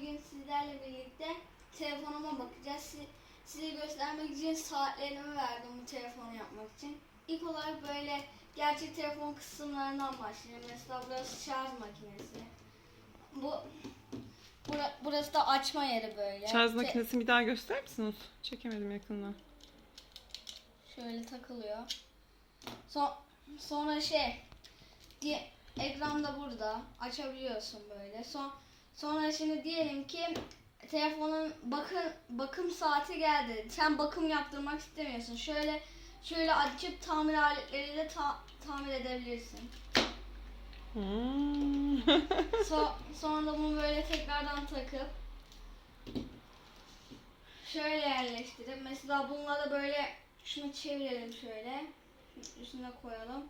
bugün sizlerle birlikte telefonuma bakacağız. Si- Size göstermek için saatlerimi verdim bu telefonu yapmak için. İlk olarak böyle gerçek telefon kısımlarından başlayalım. Mesela burası şarj makinesi. Bu bura- burası da açma yeri böyle. Şarj makinesini bir daha gösterir misiniz? Çekemedim yakından. Şöyle takılıyor. Son, sonra şey diye ekran da burada açabiliyorsun böyle. Son sonra şimdi diyelim ki telefonun bakım bakım saati geldi. Sen bakım yaptırmak istemiyorsun. Şöyle şöyle açıp tamir aletleriyle ta- tamir edebilirsin. Hmm. So- sonra da bunu böyle tekrardan takıp şöyle yerleştirip mesela bunları böyle şunu çevirelim şöyle üstüne koyalım.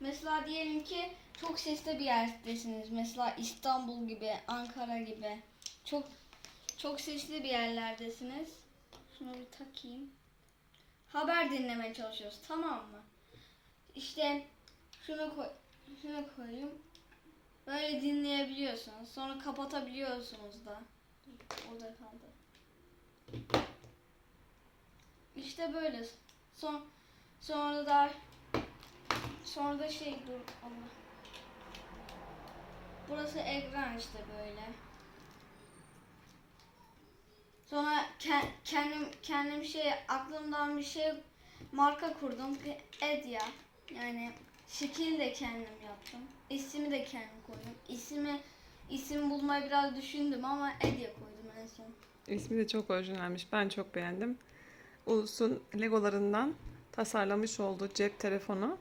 Mesela diyelim ki çok sesli bir yerdesiniz. Mesela İstanbul gibi, Ankara gibi. Çok çok sesli bir yerlerdesiniz. Şunu bir takayım. Haber dinlemeye çalışıyoruz. Tamam mı? İşte şunu koy şunu koyayım. Böyle dinleyebiliyorsunuz. Sonra kapatabiliyorsunuz da. Dur, Orada kaldı. İşte böyle. Son sonra da sonra da şey dur Allah. Burası ekran işte böyle. Sonra ke- kendim kendim şey aklımdan bir şey marka kurdum. Edya. Yani şekil de kendim yaptım. İsmi de kendim koydum. İsmi isim bulmayı biraz düşündüm ama Edya koydum en son. İsmi de çok orijinalmiş. Ben çok beğendim. Ulus'un legolarından tasarlamış olduğu cep telefonu.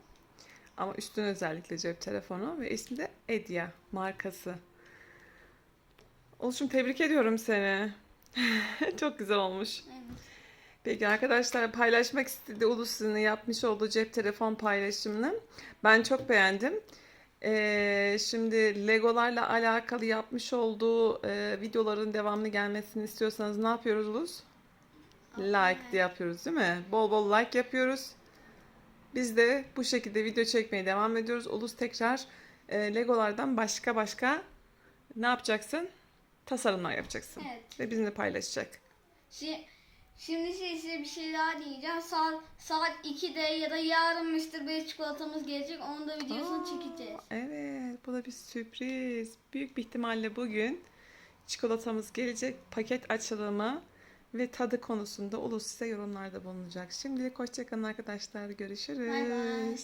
Ama üstün özellikle cep telefonu ve ismi de Edya markası. Ulus'cum tebrik ediyorum seni. çok güzel olmuş. Evet. Peki arkadaşlar paylaşmak istedi Ulus'un yapmış olduğu cep telefon paylaşımını. Ben çok beğendim. Ee, şimdi Legolarla alakalı yapmış olduğu e, videoların devamlı gelmesini istiyorsanız ne yapıyoruz Ulus? Like de yapıyoruz değil mi? Bol bol like yapıyoruz. Biz de bu şekilde video çekmeye devam ediyoruz. Ulus tekrar e, Legolardan başka başka ne yapacaksın? Tasarımlar yapacaksın. Evet. Ve bizimle paylaşacak. Şi- Şimdi şey, size bir şey daha diyeceğim. Saat saat 2'de ya da yarın Mr. Bey çikolatamız gelecek. Onun da videosunu Aa, çekeceğiz. Evet, bu da bir sürpriz. Büyük bir ihtimalle bugün çikolatamız gelecek. Paket açılımı ve tadı konusunda Ulus size yorumlarda bulunacak. Şimdilik hoşçakalın arkadaşlar. Görüşürüz. Bay bay.